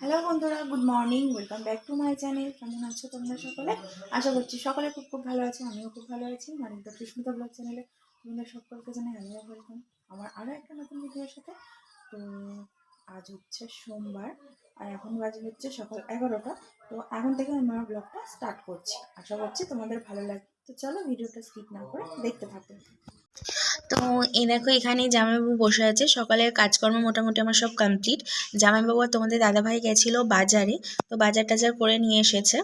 Hello বন্ধুরা, good morning, welcome back to my channel. কেমন আছো তোমরা সকলে? আশা করছি সকলে খুব খুব ভালো আছে, আমিও খুব ভালো আছি। মানিকদা কৃষ্ণতা ব্লগ চ্যানেলে তোমাদের সকলকে জানাই আমিও ওয়েলকাম। আমার আরও একটা নতুন ভিডিওর সাথে। তো আজ হচ্ছে সোমবার, আর এখন বাজে হচ্ছে সকাল এগারোটা। তো এখন থেকে আমি আমার ব্লগটা স্টার্ট করছি। আশা করছি তোমাদের ভালো লাগবে। তো চলো ভিডিওটা স্কিপ না করে দেখতে থাকো। তো এই দেখো, এখানে জামাইবাবু বসে আছে। সকালের কাজকর্ম মোটামুটি আমার সব কমপ্লিট জামাইবাবু আর তোমাদের দাদাভাই গেছিল বাজারে, তো বাজার টাজার করে নিয়ে এসেছে।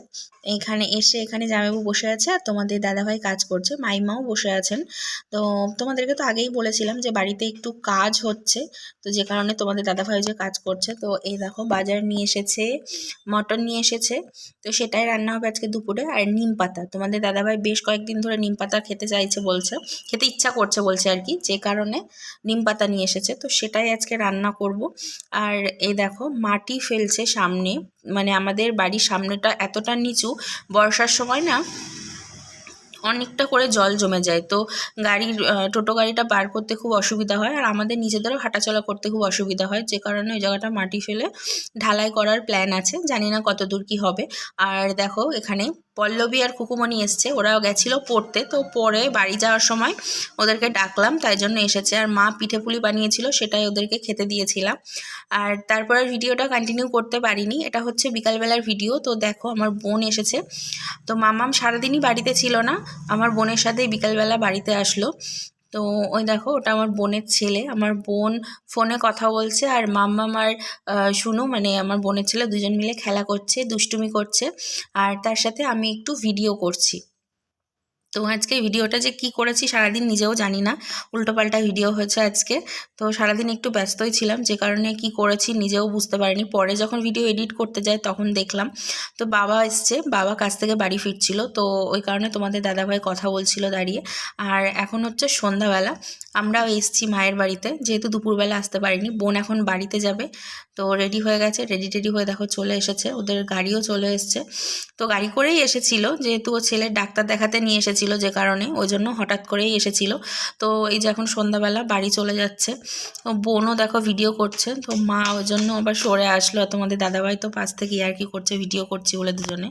এখানে এসে এখানে জামাইবাবু বসে আছে আর তোমাদের দাদাভাই কাজ করছে, মাইমাও বসে আছেন। তো তোমাদেরকে তো আগেই বলেছিলাম যে বাড়িতে একটু কাজ হচ্ছে, তো যে কারণে তোমাদের দাদাভাই যে কাজ করছে। তো এই দেখো, বাজার নিয়ে এসেছে, মটন নিয়ে এসেছে। তো সেটাই রান্না হবে আজকে দুপুরে। আর নিম পাতা, তোমাদের দাদাভাই বেশ কয়েকদিন ধরে নিম পাতা খেতে চাইছে বলছে, খেতে ইচ্ছা করছে বলছে আর কি যে কারণে নিম পাতা নিয়ে এসেছে। তো সেটাই আজকে রান্না করব। আর এই দেখো, মাটি ফেলছে সামনে। মানে আমাদের বাড়ির সামনেটা এতটা নিচু, বর্ষার সময় না অনেকটা করে জল জমে যায়। তো গাড়ির টোটো গাড়িটা পার করতে খুব অসুবিধা হয় আর আমাদের নিজেদেরও হাঁটাচলা করতে খুব অসুবিধা হয়। যে কারণে ওই জায়গাটা মাটি ফেলে ঢালাই করার প্ল্যান আছে। জানি না কত দূর কী হবে। আর দেখো, এখানে পল্লবী আর কুকুমণি এসছে, ওরাও গেছিল পড়তে। তো পরে বাড়ি যাওয়ার সময় ওদেরকে ডাকলাম, তাই জন্য এসেছে। আর মা পিঠে পুলি বানিয়েছিল, সেটাই ওদেরকে খেতে দিয়েছিলাম। আর তারপরে ভিডিওটা কন্টিনিউ করতে পারিনি। এটা হচ্ছে বিকালবেলার ভিডিও, তো দেখো আমার বোন এসেছে। তো মামাম সারাদিনই বাড়িতে ছিল না, আমার বোনের সাথেই বিকালবেলা বাড়িতে আসলো। তো ওই দেখো, ওটা আমার বোনের ছেলে। আমার বোন ফোনে কথা বলছে আর মাম্মা আমার শুনো মানে আমার বোনের ছেলে দুজন মিলে খেলা করছে, দুষ্টুমি করছে। আর তার সাথে আমি একটু ভিডিও করছি। তো আজকে ভিডিওটা যে কি করেছি সারাদিন নিজেও জানি না। উল্টোপাল্টা ভিডিও হয়েছে আজকে। তো সারাদিন একটু ব্যস্তই ছিলাম, যে কারণে কি করেছি নিজেও বুঝতে পারিনি। পরে যখন ভিডিও এডিট করতে যাই তখন দেখলাম। তো বাবা এসছে, বাবা কাছ থেকে বাড়ি ফিরছিল। তো ওই কারণে তোমাদের দাদাভাই কথা বলছিল দাঁড়িয়ে। আর এখন হচ্ছে সন্ধ্যাবেলা। আমরাও এসছি মায়ের বাড়িতে, যেহেতু দুপুরবেলা আসতে পারিনি। বোন এখন বাড়িতে যাবে। তো রেডি হয়ে গেছে রেডি টেডি হয়ে দেখো চলে এসেছে। ওদের গাড়িও চলে এসছে। তো গাড়ি করেই এসেছিল, যেহেতু ও ছেলের ডাক্তার দেখাতে নিয়ে এসেছিল যে কারণে, ওই জন্য হঠাৎ করেই এসেছিল। তো এই যে এখন সন্ধ্যাবেলা বাড়ি চলে যাচ্ছে। তো বোনও দেখো ভিডিও করছে, তো মা ওই জন্য আবার সরে আসলো। তোমাদের দাদাভাই তো পাশ থেকে আর কি করছে ভিডিও করছি বলে দুজনে।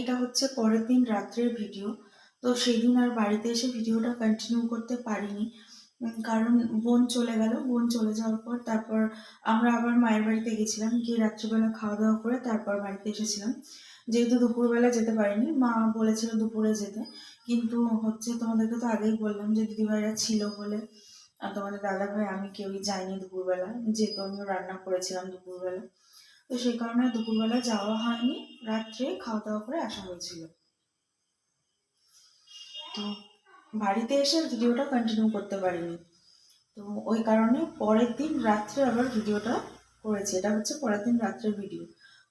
এটা হচ্ছে পরের দিন রাত্রের ভিডিও তো সেদিন আর বাড়িতে এসে ভিডিওটা কন্টিনিউ করতে পারিনি। কারণ বোন চলে গেল। বোন চলে যাওয়ার পর তারপর আমরা আবার মায়ের বাড়িতে গেছিলাম। গিয়ে রাত্রিবেলা খাওয়া দাওয়া করে তারপর বাড়িতে এসেছিলাম। যেহেতু দুপুরবেলা যেতে পারিনি, মা বলেছিল দুপুরে যেতে। কিন্তু হচ্ছে তোমাদেরকে তো আগেই বললাম যে দিদিভাইরা ছিল বলে। আর তোমাদের দাদা ভাই আমি কেউই যাইনি দুপুরবেলা যেহেতু আমিও রান্না করেছিলাম দুপুরবেলা। তো সেই কারণে দুপুরবেলা যাওয়া হয়নি। রাত্রে খাওয়া দাওয়া করে আসা হয়েছিল। তো বাড়িতে এসে ভিডিওটা কন্টিনিউ করতে পারিনি। তো ওই কারণে পরের দিন রাত্রে আবার ভিডিওটা করেছি। এটা হচ্ছে পরের দিন রাত্রের ভিডিও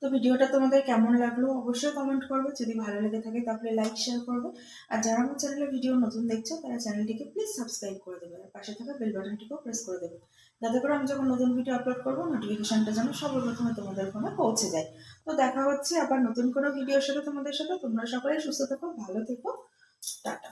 তো ভিডিওটা তোমাদের কেমন লাগল অবশ্যই কমেন্ট করবে। যদি ভালো লেগে থাকে তাহলে লাইক শেয়ার করবে। আর যারা আমার চ্যানেলে ভিডিও নতুন দেখছ, তারা চ্যানেলটিকে প্লিজ সাবস্ক্রাইব করে দেবে। আর পাশে থাকা বেল বাটনটিকেও প্রেস করে দেবে। যাতে করে আমি যখন নতুন ভিডিও আপলোড করব নোটিফিকেশনটা যেন সর্বপ্রথমে তোমাদের ফোনে পৌঁছে যায়। তো দেখা হচ্ছে আবার নতুন কোনো ভিডিওর সাথে তোমাদের সাথে। তোমরা সকলে সুস্থ থেকো, ভালো থেকো। টাটা।